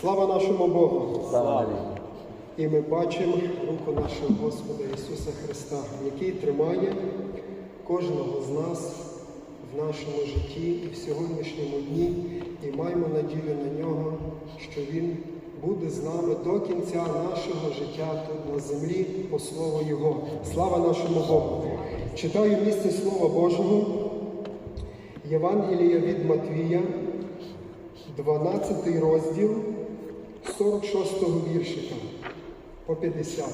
Слава нашому Богу! Слава. І ми бачимо руку нашого Господа Ісуса Христа, який тримає кожного з нас в нашому житті і в сьогоднішньому дні, і маємо надію на нього, що Він буде з нами до кінця нашого життя тут на землі по слову Його. Слава нашому Богу! Читаю місце Слова Божого, Євангелія від Матвія, 12 розділ 46 віршика по 50.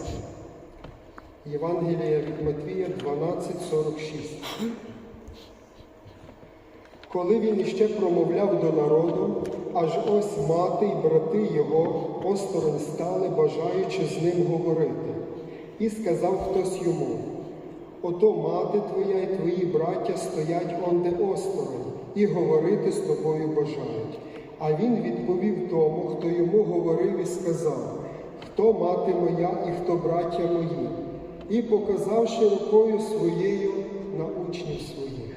Євангелія від Матвія 12.46. Коли він іще промовляв до народу, аж ось мати й брати його осторонь стали, бажаючи з ним говорити. І сказав хтось йому: Ото мати твоя і твої браття стоять онде осторонь, і говорити з тобою бажають. А він відповів тому, хто йому говорив, і сказав: Хто мати моя і хто браття мої, і показавши рукою своєю на учнів своїх.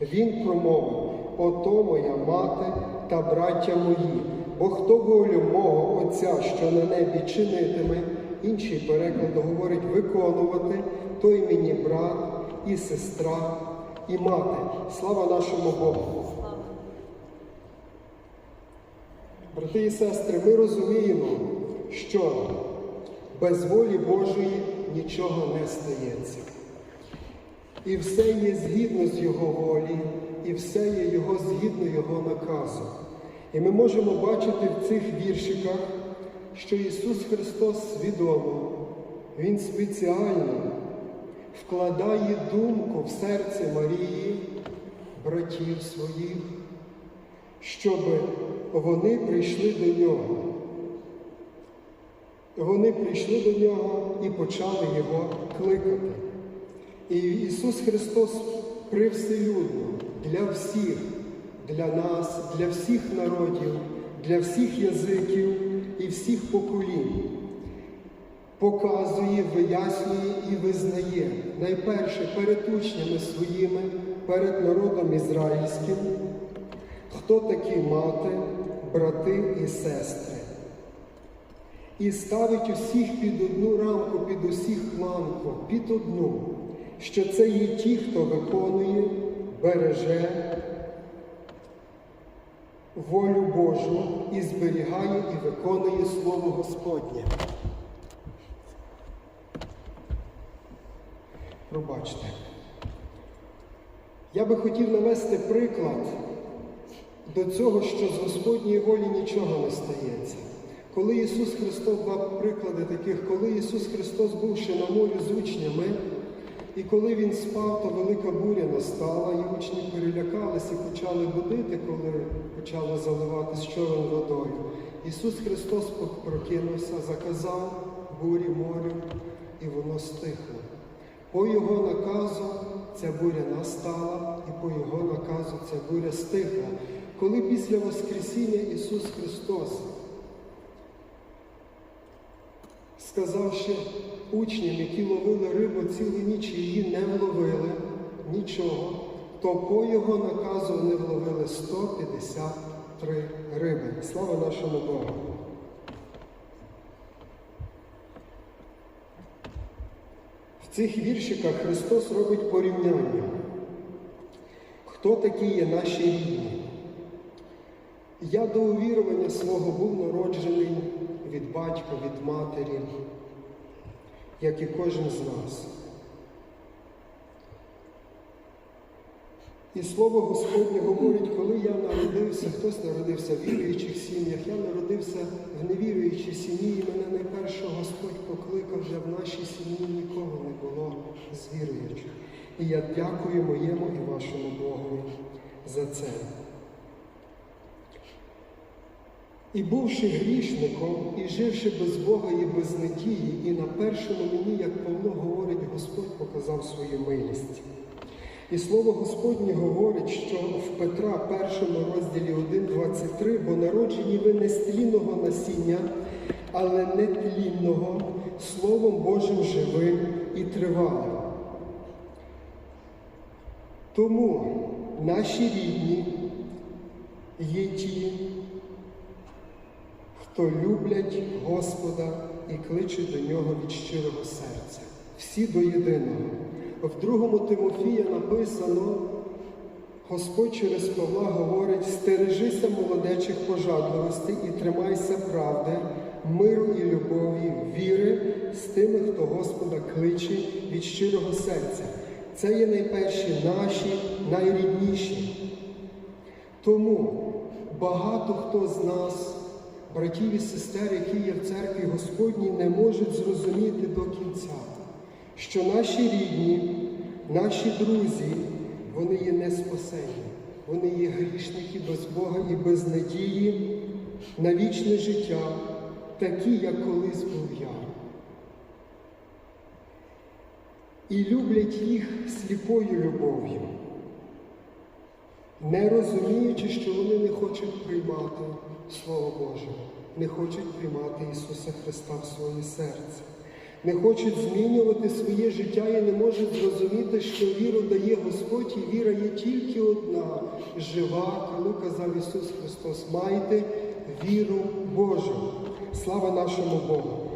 Він промовив: Ото моя мати та браття мої, бо хто волю мого Отця, що на небі чинитиме, інший переклад говорить виконувати, той мені брат і сестра, і мати. Слава нашому Богу! Брати і сестри, ми розуміємо, що без волі Божої нічого не стається. І все є згідно з Його волі, і все є Його згідно Його наказу. І ми можемо бачити в цих віршиках, що Ісус Христос свідомо, Він спеціально вкладає думку в серце Марії, братів своїх, щоб вони прийшли до Нього. Вони прийшли до Нього і почали Його кликати. І Ісус Христос привселюдно для всіх, для нас, для всіх народів, для всіх язиків і всіх поколінь показує, вияснює і визнає найперше перед учнями своїми, перед народом ізраїльським, хто такі мати, брати і сестри. І ставить усіх під одну рамку, під усіх планку, під одну, що це є ті, хто виконує, береже волю Божу і зберігає і виконує Слово Господнє. Пробачте. Я би хотів навести приклад до цього, що з Господньої волі нічого не стається. Коли Ісус Христос дав приклади таких, коли Ісус Христос був ще на морі з учнями, і коли Він спав, то велика буря настала, і учні перелякались і почали будити, коли почало заливатись човен водою. Ісус Христос прокинувся, заказав бурі морю, і воно стихло. По Його наказу ця буря настала, і по Його наказу ця буря стихла. Коли після Воскресіння Ісус Христос сказавши учням, які ловили рибу цілу ніч її не вловили нічого, то по його наказу вони вловили 153 риби. Слава нашому Богу! В цих віршиках Христос робить порівняння. Хто такі є наші рідні? Я до увірування свого був народжений від батька, від матері, як і кожен з нас. І слово Господнє говорить, коли я народився, хтось народився в віруючих сім'ях, я народився в невіруючій сім'ї, і мене найперше Господь покликав, де в нашій сім'ї нікого не було з віруючих. І я дякую моєму і вашому Богу за це. І бувши грішником, і живши без Бога і без надії, і на першому мені, як Павло говорить, Господь показав свою милість. І слово Господнє говорить, що в Петра, першому розділі 1,23, бо народжені ви не з тлінного насіння, але не тлінного, Словом Божим живим і тривалим. Тому наші рідні є ті, хто люблять Господа і кличуть до нього від щирого серця. Всі до єдиного. В другому Тимофія написано, Господь через Павла говорить: стережися молодечих пожадливостей і тримайся правди, миру і любові, віри з тими, хто Господа кличе від щирого серця. Це є найперші наші, найрідніші. Тому багато хто з нас, братів і сестер, які є в церкві Господній, не можуть зрозуміти до кінця, що наші рідні, наші друзі, вони є не спасені, вони є грішники без Бога і без надії на вічне життя, такі, як колись був я. І люблять їх сліпою любов'ю не розуміючи, що вони не хочуть приймати Слово Боже, не хочуть приймати Ісуса Христа в своє серце, не хочуть змінювати своє життя і не можуть зрозуміти, що віру дає Господь, і віра є тільки одна, жива, коли казав Ісус Христос, майте віру Божу. Слава нашому Богу!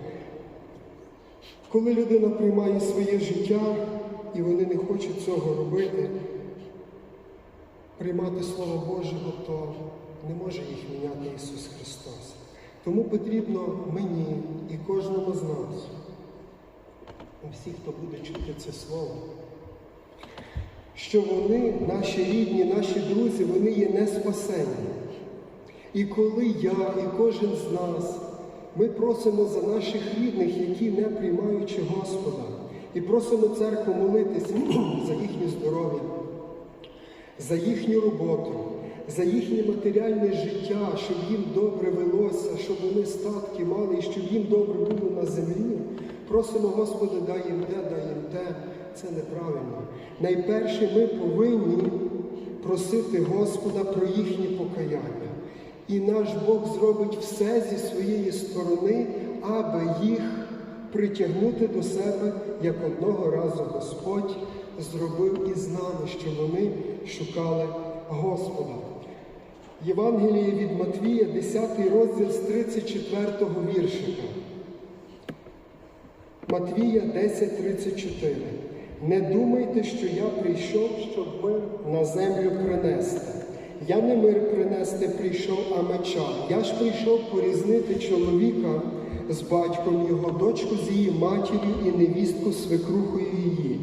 Коли людина приймає своє життя і вони не хочуть цього робити, приймати Слово Божого, то не може їх міняти Ісус Христос. Тому потрібно мені і кожному з нас, і всі, хто буде чути це Слово, що вони, наші рідні, наші друзі, вони є не спасені. І коли я і кожен з нас, ми просимо за наших рідних, які не приймаючи Господа, і просимо церкву молитись за їхнє здоров'я, за їхню роботу, за їхнє матеріальне життя, щоб їм добре велося, щоб вони статки мали і щоб їм добре було на землі. Просимо Господа, дай їм те, дай їм те. Це неправильно. Найперше ми повинні просити Господа про їхнє покаяння. І наш Бог зробить все зі своєї сторони, аби їх притягнути до себе, як одного разу Господь зробив із нами, що вони шукали Господа. Євангеліє від Матвія, 10 розділ з 34 віршика. Матвія 10.34. Не думайте, що я прийшов, щоб мир на землю принести. Я не мир принести прийшов, а меча. Я ж прийшов порізнити чоловіка з батьком його, дочку з її матір'ю і невістку свекрухою її,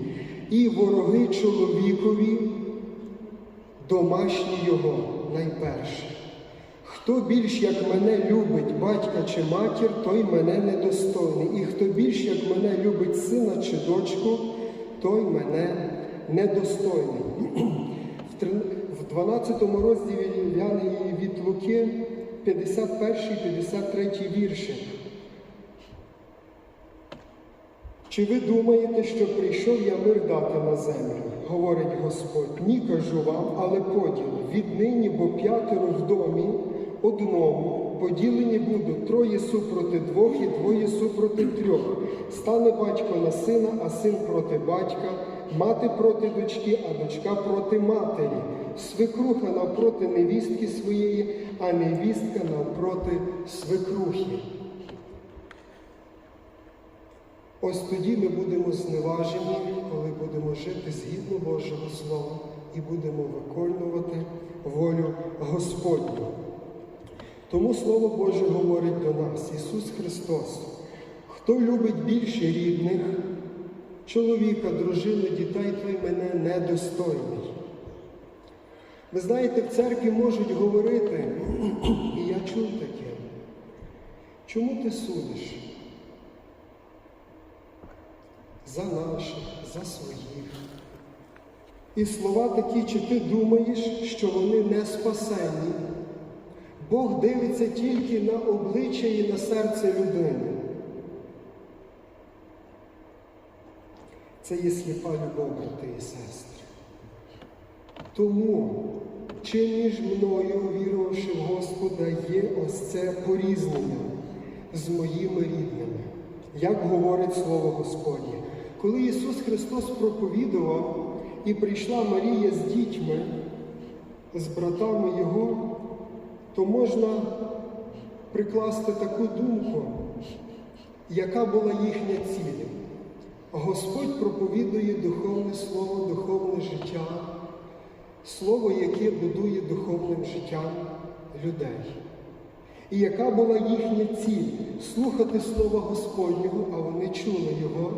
і вороги чоловікові, домашні його найперше. Хто більш як мене любить батька чи матір, той мене недостойний. І хто більш як мене любить сина чи дочку, той мене недостойний. В 12 розділі Євангелії від Луки, 51-53 вірші. Чи ви думаєте, що прийшов я мир дати на землю? Говорить Господь. Ні, кажу вам, але поділ. Віднині, бо п'ятеро в домі одному поділені будуть троє супроти двох і двоє супроти трьох. Стане батько на сина, а син проти батька, мати проти дочки, а дочка проти матері, свекруха навпроти невістки своєї, а невістка навпроти свекрухи. Ось тоді ми будемо зневажені, коли будемо жити згідно Божого Слова і будемо виконувати волю Господню. Тому Слово Боже говорить до нас, Ісус Христос, хто любить більше рідних, чоловіка, дружину, дітей, той мене недостойний. Ви знаєте, в церкві можуть говорити, і я чув таке, чому ти судиш? За наших, за своїх. І слова такі, чи ти думаєш, що вони не спасені? Бог дивиться тільки на обличчя і на серце людини. Це є сліпа любов, брати і сестри. Тому, чи між мною, вірувавши в Господа, є ось це порізнення з моїми рідними, як говорить Слово Господнє. Коли Ісус Христос проповідував і прийшла Марія з дітьми, з братами Його, то можна прикласти таку думку, яка була їхня ціль. Господь проповідує духовне слово, духовне життя, слово, яке будує духовним життям людей. І яка була їхня ціль слухати Слова Господнього, а вони чули Його,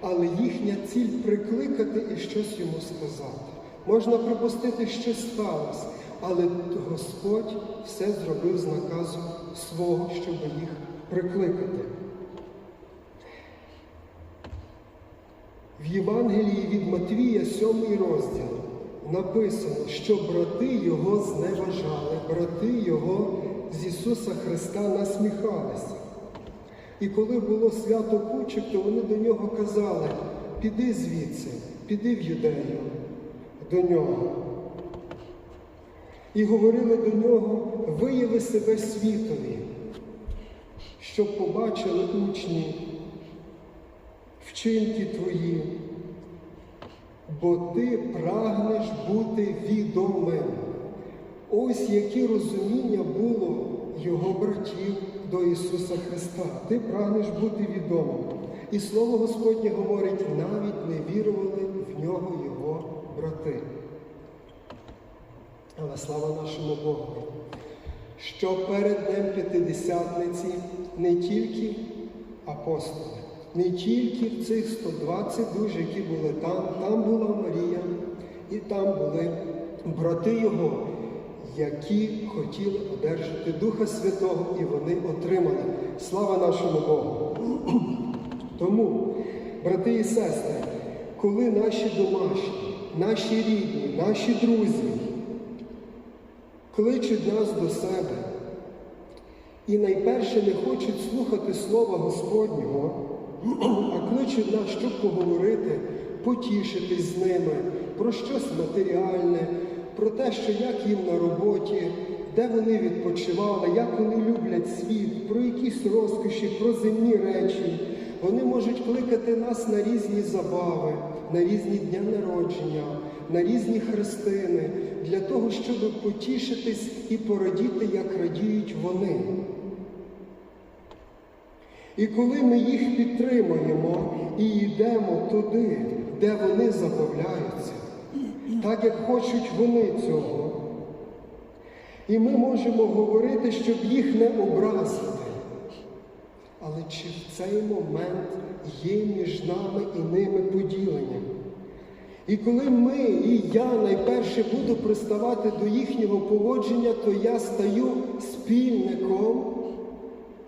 але їхня ціль прикликати і щось йому сказати. Можна припустити, що сталося, але Господь все зробив з наказу свого, щоб їх прикликати. В Євангелії від Матвія, 7 розділ, написано, що брати його зневажали, брати його з Ісуса Христа насміхалися. І коли було свято кучок, то вони до нього казали, піди звідси, піди в юдею до нього. І говорили до нього, вияви себе світові, щоб побачили учні вчинки твої, бо ти прагнеш бути відомим. Ось яке розуміння було його братів до Ісуса Христа. Ти прагнеш бути відомим. І Слово Господнє говорить, навіть не вірували в нього його брати. Але слава нашому Богу, що перед Днем П'ятидесятниці не тільки апостоли, не тільки цих 120 душ, які були там, там була Марія, і там були брати Його, які хотіли одержати Духа Святого, і вони отримали. Слава нашому Богу! Тому, брати і сестри, коли наші домашні, наші рідні, наші друзі кличуть нас до себе і найперше не хочуть слухати Слова Господнього, а кличуть нас, щоб поговорити, потішитись з ними про щось матеріальне, про те, що як їм на роботі, де вони відпочивали, як вони люблять світ, про якісь розкоші, про земні речі. Вони можуть кликати нас на різні забави, на різні дня народження, на різні хрестини, для того, щоб потішитись і порадіти, як радіють вони. І коли ми їх підтримуємо і йдемо туди, де вони забавляються, так як хочуть вони цього, і ми можемо говорити, щоб їх не образити. Але чи в цей момент є між нами і ними поділення? І коли ми і я найперше буду приставати до їхнього поводження, то я стаю спільником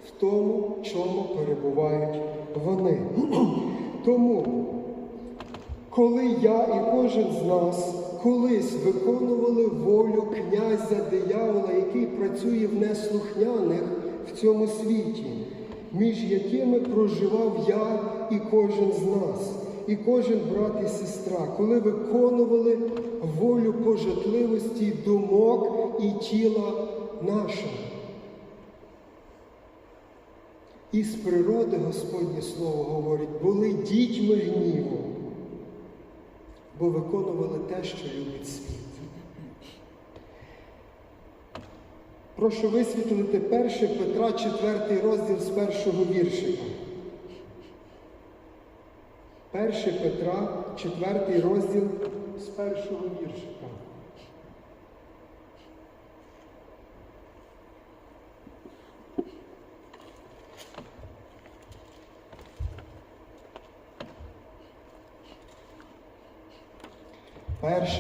в тому, чому перебувають вони. Тому, коли я і кожен з нас колись виконували волю князя диявола, який працює в неслухняних в цьому світі, між якими проживав я і кожен з нас, і кожен брат і сестра, коли виконували волю пожитливості думок і тіла нашого. І з природи Господнє Слово говорить, були дітьми гніву, бо виконували те, що любить світ. Прошу висвітлити 1 Петра, 4 розділ з першого віршика. 1 Петра, 4 розділ з першого віршика.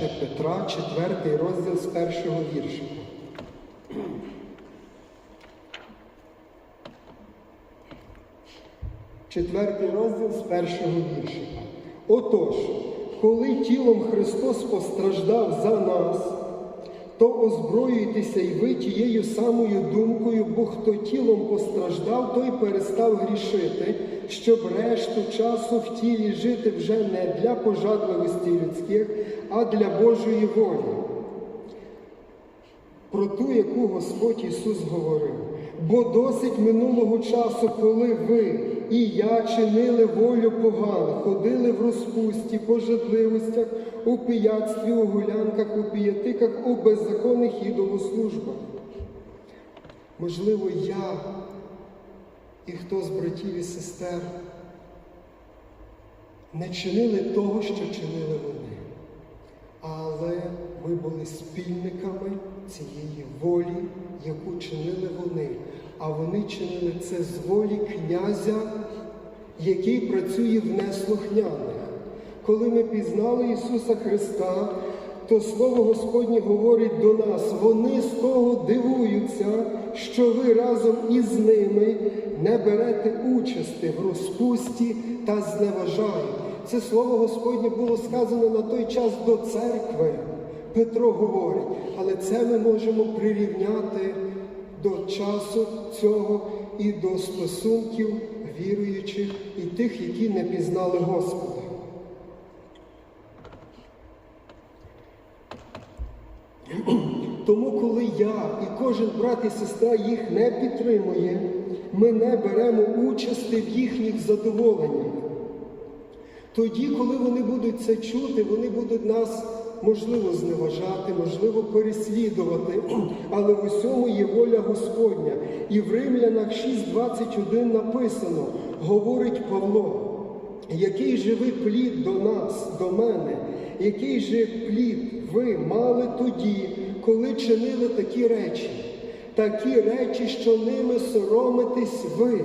Петра, 4 розділ з першого віршика. Четвертий розділ з першого віршика. Отож, коли тілом Христос постраждав за нас, то озброюйтеся й ви тією самою думкою, бо хто тілом постраждав, той перестав грішити, щоб решту часу в тілі жити вже не для пожадливості людських, а для Божої волі. Про ту, яку Господь Ісус говорив. Бо досить минулого часу, коли ви і я чинили волю погану, ходили в розпусті, пожадливостях, у пияцтві, у гулянках, у піятиках, у беззаконних ідолослужбах. можливо, я і хто з братів і сестер не чинили того, що чинили вони. Але ми були спільниками цієї волі, яку чинили вони. А вони чинили це з волі князя, який працює в неслухняних. Коли ми пізнали Ісуса Христа, то Слово Господнє говорить до нас, вони з того дивуються, що ви разом із ними не берете участі в розпусті та зневажаєте. Це слово Господнє було сказано на той час до церкви. Петро говорить, але це ми можемо прирівняти до часу цього і до стосунків віруючих і тих, які не пізнали Господа. Тому, коли я і кожен брат і сестра їх не підтримує, ми не беремо участі в їхніх задоволеннях. Тоді, коли вони будуть це чути, вони будуть нас, можливо, зневажати, можливо, переслідувати, але в усьому є воля Господня. І в Римлянах 6.21 написано, говорить Павло, який же ви плід до нас, до мене, який же плід ви мали тоді, коли чинили такі речі, такі речі, що ними соромитесь ви.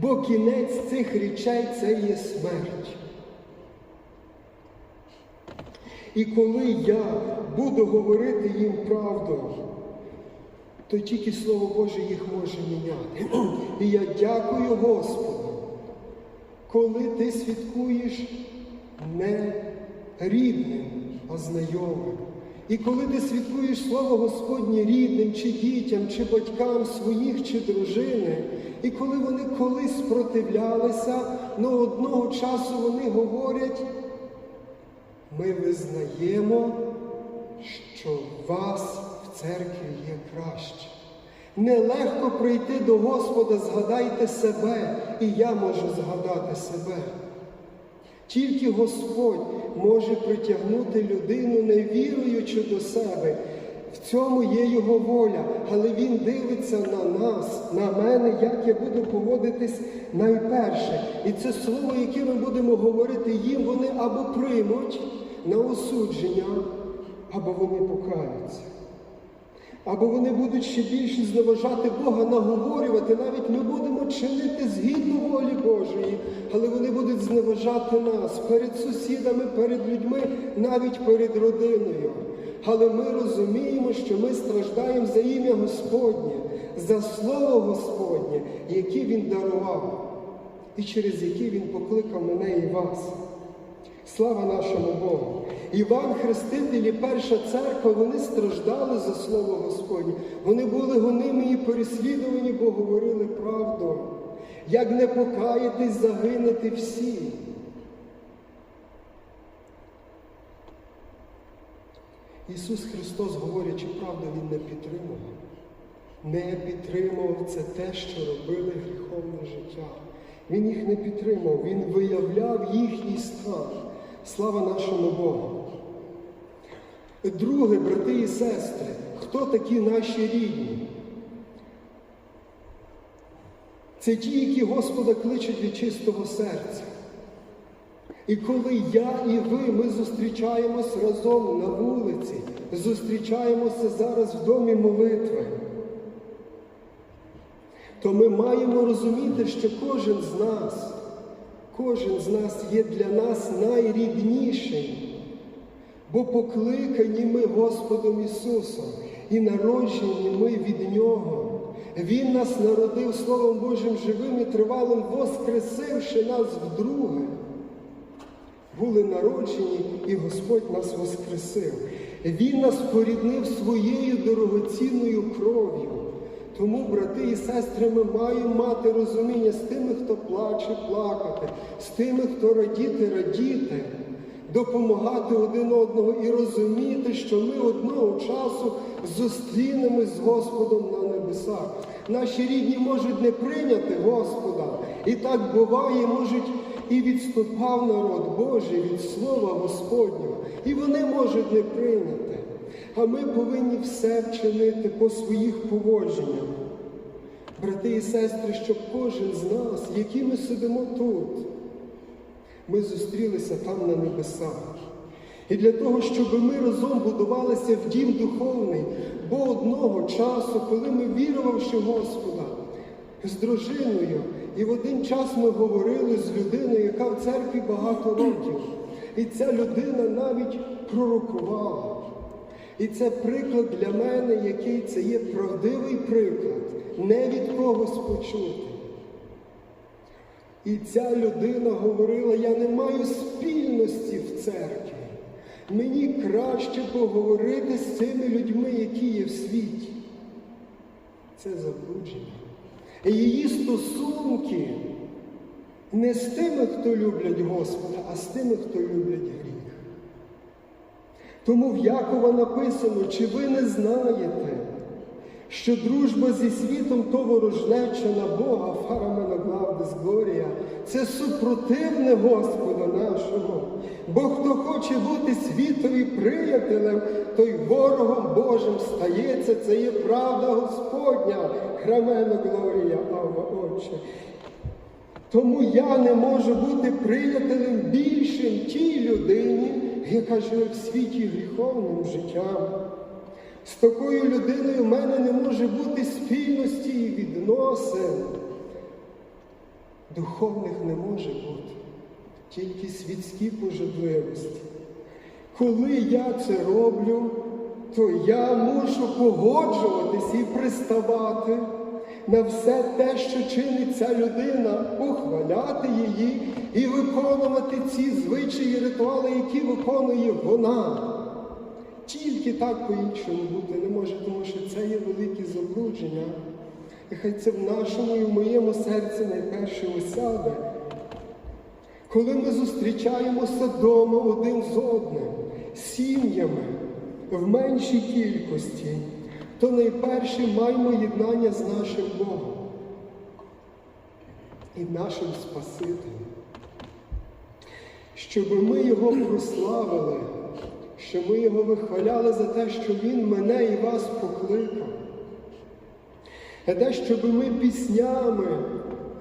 Бо кінець цих речей це є смерть. І коли я буду говорити їм правду, то тільки Слово Боже їх може міняти. І я дякую Господу, коли ти святкуєш не рідним, а знайомим. І коли ти святкуєш Слово Господнє рідним, чи дітям, чи батькам своїх, чи дружини, і коли вони колись спротивлялися, но одного часу вони говорять, ми визнаємо, що вас в церкві є краще. Нелегко прийти до Господа, згадайте себе, і я можу згадати себе. Тільки Господь може притягнути людину, не віруючи до себе. В цьому є Його воля, але Він дивиться на нас, на мене, як я буду поводитись найперше. І це слово, яке ми будемо говорити їм, вони або приймуть на осудження, або вони покаються. Або вони будуть ще більше зневажати Бога, наговорювати, навіть ми будемо чинити згідно волі Божої, але вони будуть зневажати нас перед сусідами, перед людьми, навіть перед родиною. Але ми розуміємо, що ми страждаємо за ім'я Господнє, за Слово Господнє, яке Він дарував, і через яке Він покликав мене і вас. Слава нашому Богу! Іван Хреститель і перша церква, вони страждали за Слово Господнє. Вони були гонимі і переслідувані, бо говорили правду. Як не покаятись, загинути всі. Ісус Христос, говорячи правду, Він не підтримував. Не підтримував це те, що робили гріховне життя. Він їх не підтримав, Він виявляв їхній стан. Слава нашому Богу. Друге, брати і сестри, хто такі наші рідні? Це ті, які Господа кличуть від чистого серця. І коли я і ви, ми зустрічаємось разом на вулиці, зустрічаємося зараз в домі молитви, то ми маємо розуміти, що кожен з нас, кожен з нас є для нас найрідніший, бо покликані ми Господом Ісусом і народжені ми від Нього. Він нас народив Словом Божим живим і тривалим, воскресивши нас вдруге. Були народжені, і Господь нас воскресив. Він нас поріднив своєю дорогоцінною кров'ю. Тому, брати і сестри, ми маємо мати розуміння з тими, хто плаче, плакати, з тими, хто радіти, радіти, допомагати один одного і розуміти, що ми одного часу зустрінемось з Господом на небесах. Наші рідні можуть не прийняти Господа. І так буває, можуть і відступав народ Божий від Слова Господнього. І вони можуть не прийняти. А ми повинні все вчинити по своїх поводженнях. Брати і сестри, щоб кожен з нас, які ми сидимо тут, ми зустрілися там на небесах. І для того, щоб ми разом будувалися в дім духовний, бо одного часу, коли ми вірувавши Господа з дружиною, і в один час ми говорили з людиною, яка в церкві багато років. І ця людина навіть пророкувала. І це приклад для мене, який це є правдивий приклад, не від когось почути. І ця людина говорила, я не маю спільності в церкві. Мені краще поговорити з цими людьми, які є в світі. Це заблудження. Її стосунки не з тими, хто люблять Господа, а з тими, хто люблять. Тому в Якова написано, чи ви не знаєте, що дружба зі світом то ворожнеча на Бога, фараменоглавдес Глорія, це супротивне Господа нашого. Бо хто хоче бути світові приятелем, той ворогом Божим стається. Це є правда Господня, храмено Глорія, Ава Отче. Тому я не можу бути приятелем більшим тій людині, яка живе в світі гріховним життям. З такою людиною в мене не може бути спільності і відносин. Духовних не може бути, тільки світські пожадливості. Коли я це роблю, то я мушу погоджуватись і приставати на все те, що чинить ця людина, похваляти її і виконувати ці звичаї, ритуали, які виконує вона. Тільки так по-іншому бути не може, тому що це є велике заблудження. І хай це в нашому і в моєму серці найперше осяде. Коли ми зустрічаємося вдома один з одним, сім'ями в меншій кількості, то найперше маємо єднання з нашим Богом і нашим Спасителем. Щоб ми Його прославили, щоб ми Його вихваляли за те, що Він мене і вас покликав. А те, щоб ми піснями,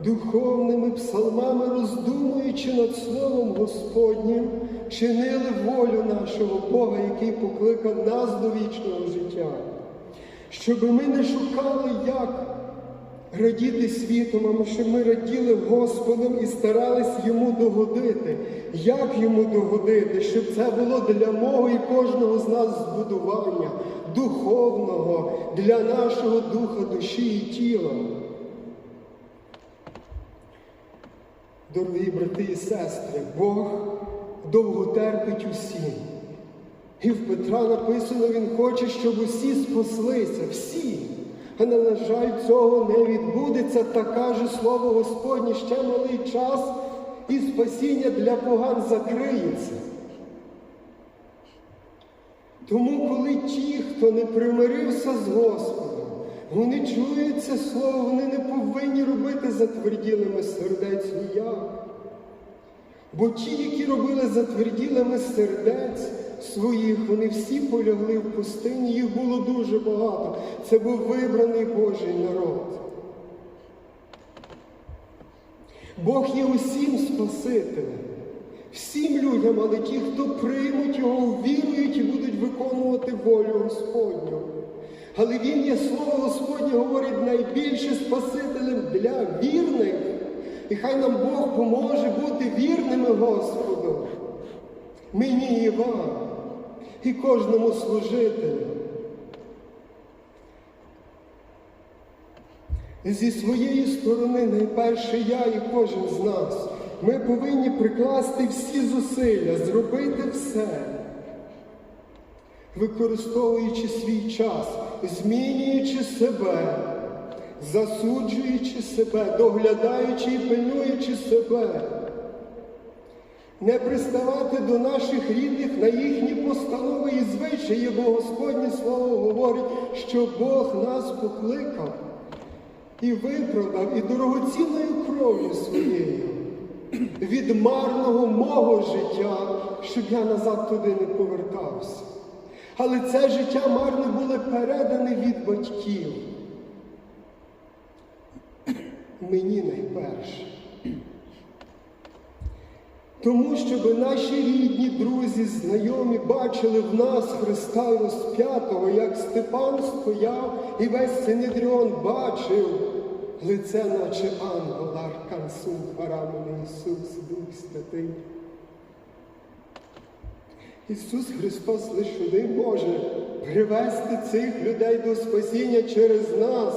духовними псалмами, роздумуючи над Словом Господнім, чинили волю нашого Бога, який покликав нас до вічного життя. Щоб ми не шукали, як радіти світом, а щоб ми раділи Господом і старались йому догодити. Як йому догодити, щоб це було для мого і кожного з нас збудування духовного, для нашого духа, душі і тіла. Дорогі брати і сестри, Бог довго терпить усі. І в Петра написано, він хоче, щоб усі спаслися, всі. Але, на жаль, цього не відбудеться, та каже слово Господнє, ще малий час, і спасіння для поган закриється. Тому, коли ті, хто не примирився з Господом, вони чують це слово, вони не повинні робити затверділими сердець ніяк. Бо ті, які робили затверділими сердець своїх, вони всі полягли в пустині, їх було дуже багато. Це був вибраний Божий народ. Бог є усім Спасителем, всім людям, але ті, хто приймуть його, вірують і будуть виконувати волю Господню. Але Він є слово Господнє говорить найбільше Спасителем для вірних. І хай нам Бог поможе бути вірними Господу, мені і вам, і кожному служителю. Зі своєї сторони, найперше я і кожен з нас, ми повинні прикласти всі зусилля, зробити все, використовуючи свій час, змінюючи себе засуджуючи себе, доглядаючи і пильнуючи себе, не приставати до наших рідних на їхні постанови і звичаї, бо Господнє Слово говорить, що Бог нас покликав і виправдав, і дорогоцінною кров'ю своєю від марного мого життя, щоб я назад туди не повертався. Але це життя марне було передане від батьків. Мені найперше. Тому, щоб наші рідні, друзі, знайомі бачили в нас Христа розп'ятого, як Степан стояв і весь Синедріон бачив лице, наче ангел, аркансу, Арамен Ісус, Дух Святий. Ісус Христос лише один може привести цих людей до спасіння через нас,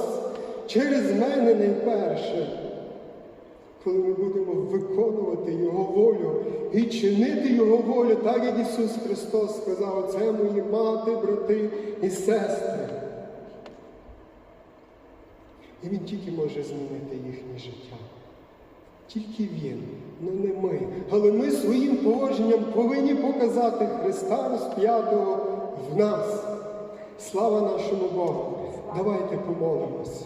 через мене найперше коли ми будемо виконувати Його волю і чинити Його волю, так як Ісус Христос сказав, це мої мати, брати і сестри. І Він тільки може змінити їхнє життя. Тільки Він, ну не ми. Але ми своїм положенням повинні показати Христа розп'ятого в нас. Слава нашому Богу! Давайте помолимось.